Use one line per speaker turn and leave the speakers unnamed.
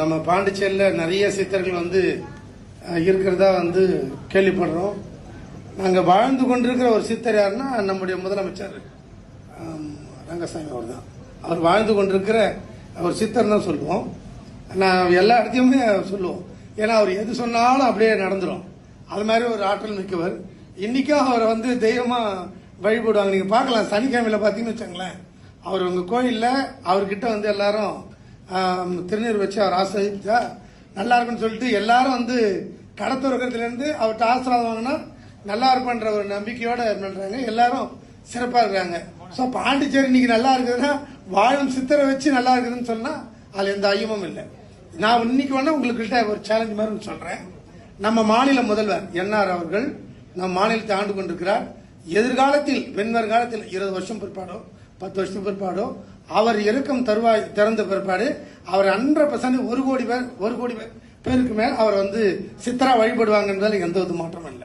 நம்ம பாண்டிச்சேரியில் நிறைய சித்தர்கள் வந்து இருக்கிறதா வந்து கேள்விப்படுறோம். நாங்கள் வாழ்ந்து கொண்டிருக்கிற ஒரு சித்தர் யாருன்னா நம்முடைய முதலமைச்சர். ரங்கசாமி அவர் தான் அவர் வாழ்ந்து கொண்டிருக்கிற ஒரு சித்தர் தான் சொல்லுவோம். நான் எல்லா இடத்தையுமே சொல்லுவோம். ஏன்னா அவர் எது சொன்னாலும் அப்படியே நடந்துடும் அது மாதிரி ஒரு ஆற்றல் மிக்கவர். இன்றைக்கும் அவரை வந்து தெய்வமாக வழிபடுவாங்க. நீங்கள் பார்க்கலாம் சனிக்கிழமையில பார்த்தீங்கன்னு வச்சாங்களேன் அவர் உங்கள் கோயிலில் அவர்கிட்ட வந்து எல்லாரும் திருநீர் வச்சு அவர் ஆசிரியா நல்லா இருக்குன்னு சொல்லிட்டு எல்லாரும் வந்து கடத்துறதுல இருந்து அவர்கிட்ட ஆசீர்வாதம் வாங்கினா நல்லா இருப்பன்ற ஒரு நம்பிக்கையோட பண்ணுறாங்க எல்லாரும் சிறப்பாக இருக்கிறாங்க ஸோ பாண்டிச்சேரி இன்னைக்கு நல்லா இருக்குதுன்னா வாழும் சித்தரை வச்சு நல்லா இருக்குதுன்னு சொன்னால் அதில் எந்த ஐயமும் இல்லை. நான் இன்னைக்கு வேணா உங்கள்கிட்ட ஒரு சேலஞ்ச் மாதிரி சொல்கிறேன் நம்ம மாநில முதல்வர் என்ஆர் அவர்கள் நம் மாநிலத்தை ஆண்டு கொண்டிருக்கிறார். எதிர்காலத்தில் வெண்வர்காலத்தில் இருபது வருஷம் பிற்பாடோ பத்து வருஷத்துக்கு பிற்பாடோ அவர் இருக்கும் தருவாய் திறந்த பிற்பாடு அவர் ஹண்ட்ரட் பர்சன்ட் ஒரு கோடி பேர் ஒரு கோடி பேர் பேருக்கு மேல் அவர் வந்து சித்தரா வழிபடுவாங்கன்றதுல எந்த ஒரு மாற்றமும் இல்லை.